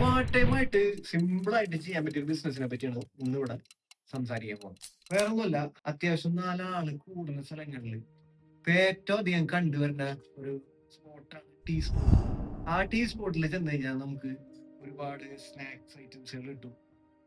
Part time simple ആയിട്ട് ചെയ്യാൻ പറ്റിയ ബിസിനസിനെ പറ്റിയാണ് ഇന്നിവിടെ സംസാരിക്കാൻ പോകുന്നത്. വേറെ ഒന്നുമല്ല അത്യാവശ്യം നാലാൾ കൂടുന്ന സ്ഥലങ്ങളിൽ ഏറ്റവും അധികം കണ്ടുവരേണ്ട ഒരു സ്പോട്ടാണ് ടീ സ്പോട്ട് ആ ടീ സ്പോട്ടിൽ ചെന്ന് കഴിഞ്ഞാൽ നമുക്ക് ഒരുപാട് സ്നാക്സ് ഐറ്റംസുകൾ കിട്ടും.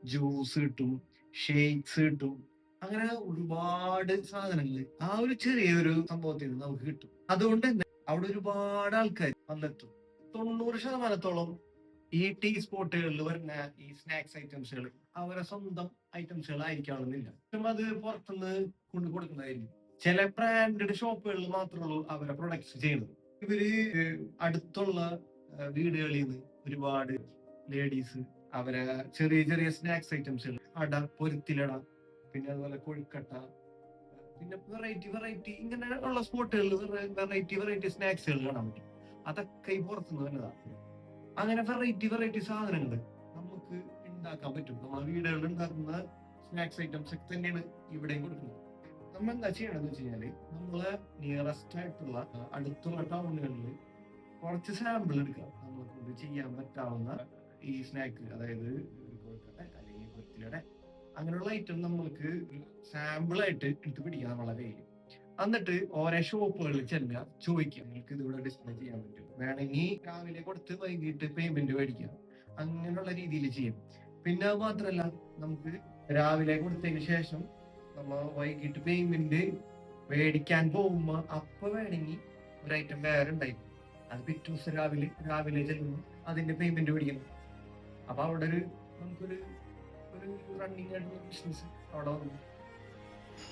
ജ്യൂസ് കിട്ടും ഷേക്സ് കിട്ടും. അങ്ങനെ ഒരുപാട് സാധനങ്ങൾ ആ ഒരു ചെറിയൊരു സംഭവത്തിൽ നമുക്ക് കിട്ടും. അതുകൊണ്ട് തന്നെ അവിടെ ഒരുപാട് ആൾക്കാർ വന്നെത്തും. തൊണ്ണൂറ് ശതമാനത്തോളം ഈ ടീ സ്പോട്ടുകളിൽ വരുന്ന ഈ സ്നാക്സ് ഐറ്റംസുകൾ അവരെ സ്വന്തം ഐറ്റംസുകൾ ആയിരിക്കണമെന്നില്ല അത് പുറത്തുനിന്ന് കൊണ്ടു കൊടുക്കുന്നതായിരിക്കും. ചില ബ്രാൻഡഡ് ഷോപ്പുകളിൽ മാത്രമേ ഉള്ളൂ അവരെ പ്രൊഡക്ട്സ് ചെയ്യുന്നത്. ഇവർ അടുത്തുള്ള വീടുകളിൽ നിന്ന് ഒരുപാട് ലേഡീസ് അവരെ ചെറിയ ചെറിയ സ്നാക്സ് ഐറ്റംസുകൾ അട പൊരുത്തിലട പിന്നെ അതുപോലെ കൊഴുക്കട്ട പിന്നെ വെറൈറ്റി വെറൈറ്റി ഇങ്ങനെ ഉള്ള സ്പോട്ടുകളിൽ വെറൈറ്റി വെറൈറ്റി സ്നാക്സുകൾ കാണാൻ പറ്റും. അതൊക്കെ ഈ പുറത്തുനിന്ന് വരുന്നതാണ്. അങ്ങനെ വെറൈറ്റി വെറൈറ്റി സാധനങ്ങൾ നമുക്ക് ഉണ്ടാക്കാൻ പറ്റും. നമ്മളെ വീടുകളിൽ ഉണ്ടാക്കുന്ന സ്നാക്സ് ഐറ്റംസ് ഒക്കെ തന്നെയാണ് ഇവിടെയും കൊടുക്കുന്നത്. നമ്മൾ എന്താ ചെയ്യണമെന്ന് വെച്ച് കഴിഞ്ഞാൽ നമ്മളെ നിയറസ്റ്റ് ആയിട്ടുള്ള അടുത്തുള്ള ടൗണുകളിൽ കുറച്ച് സാമ്പിൾ എടുക്കാം. നമുക്ക് ചെയ്യാൻ പറ്റാവുന്ന ഈ സ്നാക്ക് അതായത് അല്ലെങ്കിൽ അങ്ങനെയുള്ള ഐറ്റം നമ്മൾക്ക് സാമ്പിളായിട്ട് എടുത്ത് പിടിക്കാം വളരെ എന്നിട്ട് ഓരോ ഷോപ്പുകളിൽ ചെല്ലുക ചോദിക്കുക നിങ്ങൾക്ക് ഇതിവിടെ ഡിസ്പ്ലേ ചെയ്യാൻ പറ്റും വേണമെങ്കിൽ രാവിലെ കൊടുത്ത് വൈകിട്ട് പേയ്മെന്റ് മേടിക്കാം. അങ്ങനെയുള്ള രീതിയിൽ ചെയ്യും. പിന്നെ അത് മാത്രമല്ല നമുക്ക് രാവിലെ കൊടുത്തതിന് ശേഷം നമ്മ വൈകിട്ട് പേയ്മെന്റ് മേടിക്കാൻ പോകുമ്പോ അപ്പൊ വേണമെങ്കിൽ ഒരു ഐറ്റം വേറെ ഉണ്ടായിരുന്നു അത് പിറ്റേ ദിവസം രാവിലെ രാവിലെ ചെല്ലുമ്പോൾ അതിന്റെ പേയ്മെന്റ് മേടിക്കണം അപ്പൊ അവിടെ ഒരു നമുക്കൊരു ഒരു റണ്ണിങ് ആയിട്ടുള്ള ബിസിനസ് അവിടെ വന്നു.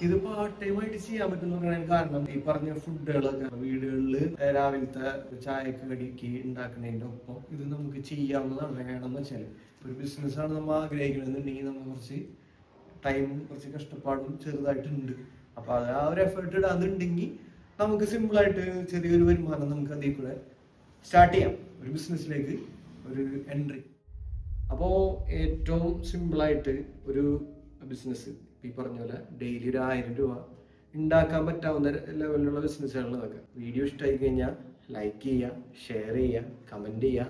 ഇത് പാർട്ട് ടൈം ആയിട്ട് ചെയ്യാൻ പറ്റുന്ന കാരണം ഈ പറഞ്ഞ ഫുഡുകളൊക്കെ വീടുകളിൽ രാവിലത്തെ ചായക്ക് കടിക്ക് ഉണ്ടാക്കുന്നതിന്റെ ഒപ്പം ഇത് നമുക്ക് ചെയ്യാവുന്നതാണ് വേണമെന്ന് വെച്ചാൽ ഒരു ബിസിനസ് ആണ് നമ്മൾ ആഗ്രഹിക്കണമെന്നുണ്ടെങ്കിൽ നമ്മൾ കുറച്ച് ടൈമും കുറച്ച് കഷ്ടപ്പാടും ചെറുതായിട്ടുണ്ട്. അപ്പൊ അത് ആ ഒരു എഫേർട്ട് ഇടാന്നുണ്ടെങ്കിൽ നമുക്ക് സിമ്പിൾ ആയിട്ട് ചെറിയൊരു വരുമാനം നമുക്ക് അതിൽ കൂടെ സ്റ്റാർട്ട് ചെയ്യാം. ഒരു ബിസിനസ്സിലേക്ക് ഒരു എൻട്രി അപ്പോൾ ഏറ്റവും സിമ്പിളായിട്ട് ഒരു ബിസിനസ് ഈ പറഞ്ഞ പോലെ ഡെയിലി ഒരു ആയിരം രൂപ ഉണ്ടാക്കാൻ പറ്റാവുന്ന ലെവലിലുള്ള ബിസിനസ്സുകളൊക്കെ വീഡിയോ ഇഷ്ടമായി കഴിഞ്ഞാൽ ലൈക്ക് ചെയ്യുക ഷെയർ ചെയ്യുക കമന്റ് ചെയ്യുക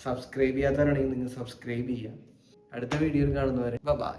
സബ്സ്ക്രൈബ് ചെയ്യാത്തവരാണെങ്കിൽ നിങ്ങൾ സബ്സ്ക്രൈബ് ചെയ്യുക അടുത്ത വീഡിയോയിൽ കാണുന്നവരെ ബൈ